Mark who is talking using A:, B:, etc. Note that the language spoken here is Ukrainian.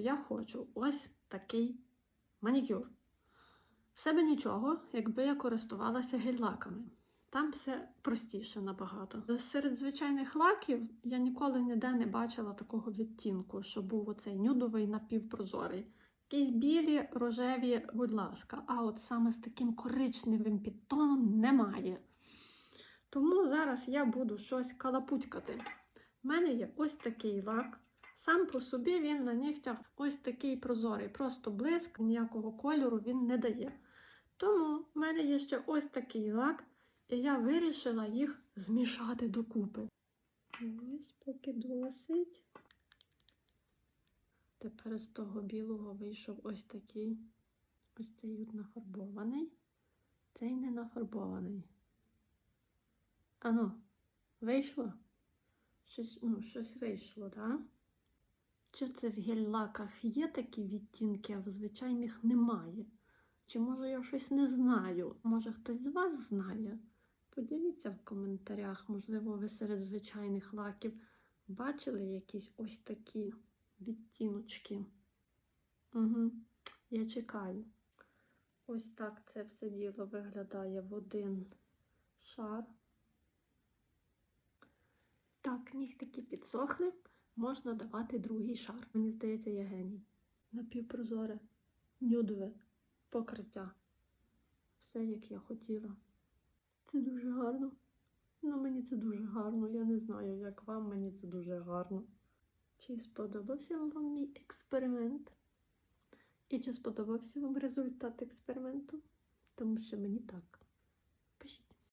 A: Я хочу ось такий манікюр. В себе нічого, якби я користувалася гель-лаками. Там все простіше набагато. Серед звичайних лаків я ніколи ніде не бачила такого відтінку, що був оцей нюдовий напівпрозорий. Якісь білі, рожеві, будь ласка, а от саме з таким коричневим підтоном немає. Тому зараз я буду щось калапутькати. У мене є ось такий лак. Сам по собі він на нігтях ось такий прозорий, просто блиск, ніякого кольору він не дає. Тому в мене є ще ось такий лак, і я вирішила їх змішати докупи. Ось поки досить. Тепер з того білого вийшов ось такий. Ось цей от нафарбований, цей не нафарбований. Ано, вийшло? Щось, ну, щось вийшло, так? Да? Чи це в гель-лаках є такі відтінки, а в звичайних немає? Чи може я щось не знаю? Може хтось з вас знає? Поділіться в коментарях, можливо, ви серед звичайних лаків бачили якісь ось такі відтіночки. Угу. Я чекаю. Ось так це все діло виглядає в один шар. Так, нігтики підсохли, можна давати другий шар. Мені здається, я геній. Напівпрозоре, нюдове покриття. Все, як я хотіла. Це дуже гарно. Ну, мені це дуже гарно. Я не знаю, як вам, мені це дуже гарно. Чи сподобався вам мій експеримент? І чи сподобався вам результат експерименту? Тому що мені так.